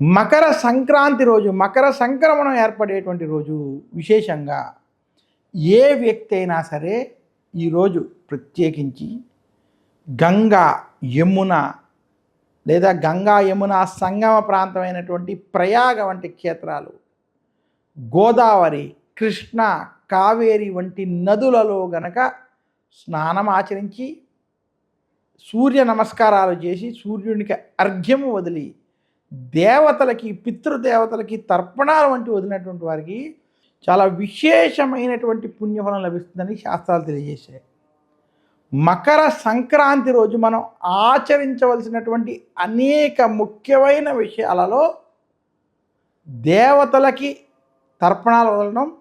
మకర సంక్రాంతి రోజు మకర సంక్రమణం ఏర్పడేటువంటి రోజు విశేషంగా ఏ వ్యక్తి అయినా సరే ఈరోజు ప్రత్యేకించి గంగా యమున లేదా గంగా యమున సంగమ ప్రాంతమైనటువంటి ప్రయాగ వంటి క్షేత్రాలు గోదావరి కృష్ణ కావేరి వంటి నదులలో గనక స్నానం ఆచరించి సూర్య నమస్కారాలు చేసి సూర్యునికి అర్ఘ్యము వదిలి దేవతలకి పితృదేవతలకి తర్పణాలు వంటి వదిలినటువంటి వారికి చాలా విశేషమైనటువంటి పుణ్యఫలం లభిస్తుందని శాస్త్రాలు తెలియజేశాయి. మకర సంక్రాంతి రోజు మనం ఆచరించవలసినటువంటి అనేక ముఖ్యమైన విషయాలలో దేవతలకి తర్పణాలు వదలడం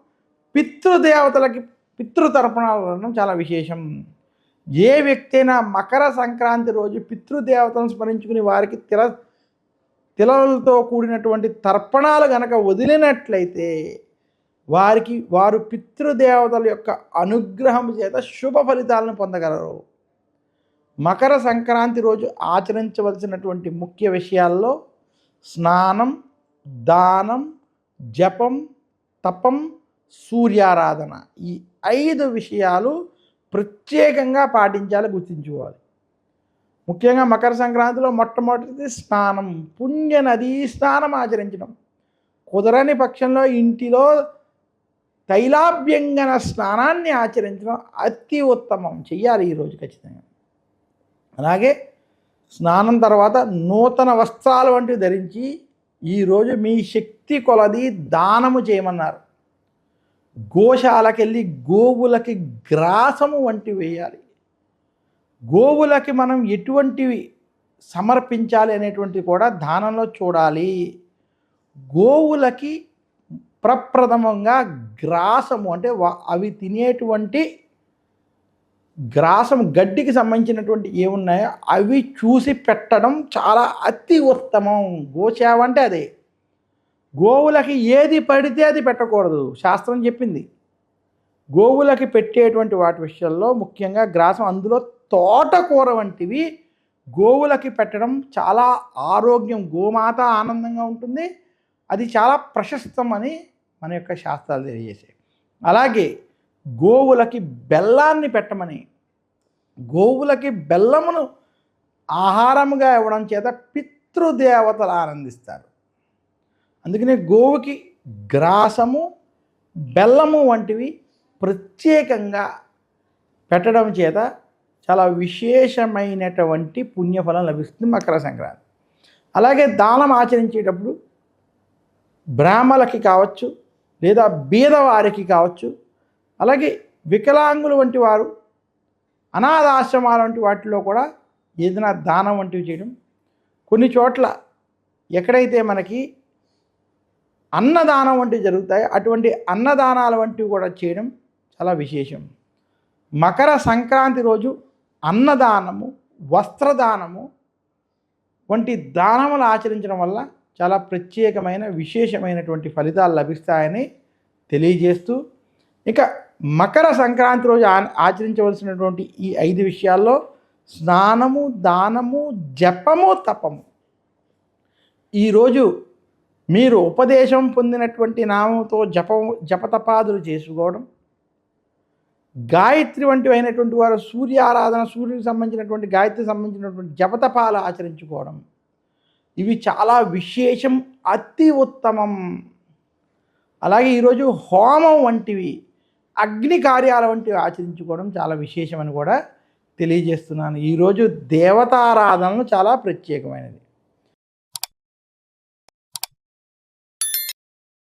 పితృదేవతలకి పితృతర్పణాలు వదలడం చాలా విశేషం. ఏ వ్యక్తి అయినా మకర సంక్రాంతి రోజు పితృదేవతలను స్మరించుకుని వారికి తిర తిలలతో కూడినటువంటి తర్పణాలు గనక వదిలినట్లయితే వారికి వారు పితృదేవతల యొక్క అనుగ్రహం చేత శుభ ఫలితాలను పొందగలరు. మకర సంక్రాంతి రోజు ఆచరించవలసినటువంటి ముఖ్య విషయాల్లో స్నానం దానం జపం తపం సూర్యారాధన ఈ ఐదు విషయాలు ప్రత్యేకంగా పాటించాలి గుర్తించుకోవాలి. ముఖ్యంగా మకర సంక్రాంతిలో మొట్టమొదటిది స్నానం. పుణ్య నదీ స్నానం ఆచరించడం. కుదరని పక్షంలో ఇంటిలో తైలాభ్యంగన స్నానాన్ని ఆచరించడం అతి ఉత్తమం. చెయ్యాలి ఈరోజు ఖచ్చితంగా. అలాగే స్నానం తర్వాత నూతన వస్త్రాలు వంటివి ధరించి ఈరోజు మీ శక్తి కొలది దానము చేయమన్నారు. గోశాలకెళ్ళి గోవులకి గ్రాసము వంటి వేయాలి. గోవులకి మనం ఎటువంటివి సమర్పించాలి అనేటువంటి కూడా దానంలో చూడాలి. గోవులకి ప్రప్రథమంగా గ్రాసము అంటే అవి తినేటువంటి గ్రాసం గడ్డికి సంబంధించినటువంటి ఏమున్నాయో అవి చూసి పెట్టడం చాలా అతి ఉత్తమం. గోసేవ అంటే అదే. గోవులకి ఏది పడితే అది పెట్టకూడదు. శాస్త్రం చెప్పింది. గోవులకి పెట్టేటువంటి వాటి విషయాల్లో ముఖ్యంగా గ్రాసం అందులో తోటకూర వంటివి గోవులకి పెట్టడం చాలా ఆరోగ్యం గోమాత ఆనందంగా ఉంటుంది. అది చాలా ప్రశస్తం అని మన యొక్క శాస్త్రాలు తెలియజేసాయి అలాగే గోవులకి బెల్లాన్ని పెట్టమని గోవులకి బెల్లమును ఆహారముగా ఇవ్వడం చేత పితృదేవతలు ఆనందిస్తారు. అందుకనే గోవుకి గ్రాసము బెల్లము వంటివి ప్రత్యేకంగా పెట్టడం చేత చాలా విశేషమైనటువంటి పుణ్యఫలం లభిస్తుంది మకర సంక్రాంతి. అలాగే దానం ఆచరించేటప్పుడు బ్రాహ్మలకి కావచ్చు లేదా బీదవారికి కావచ్చు అలాగే వికలాంగులు వంటి వారు అనాథాశ్రమాల వంటి వాటిలో కూడా ఏదైనా దానం వంటివి చేయడం. కొన్ని చోట్ల ఎక్కడైతే మనకి అన్నదానం వంటివి జరుగుతాయో అటువంటి అన్నదానాల వంటివి కూడా చేయడం చాలా విశేషం. మకర సంక్రాంతి రోజు అన్నదానము వస్త్రదానము వంటి దానములు ఆచరించడం వల్ల చాలా ప్రత్యేకమైన విశేషమైనటువంటి ఫలితాలు లభిస్తాయని తెలియజేస్తూ ఇక మకర సంక్రాంతి రోజు ఆ- ఆచరించవలసినటువంటి ఈ ఐదు విషయాల్లో స్నానము దానము జపము తపము. ఈరోజు మీరు ఉపదేశం పొందినటువంటి నామంతో జపం జపతపాదులు చేసుకోవడం గాయత్రి వంటివి అయినటువంటి వారు సూర్య ఆరాధన సూర్యునికి సంబంధించినటువంటి గాయత్రి సంబంధించినటువంటి జపతపాలు ఆచరించుకోవడం. ఇవి చాలా విశేషం అతి ఉత్తమం. అలాగే ఈరోజు హోమం వంటివి అగ్ని కార్యాల వంటివి ఆచరించుకోవడం చాలా విశేషమని కూడా తెలియజేస్తున్నాను. ఈరోజు దేవతారాధనలు చాలా ప్రత్యేకమైనది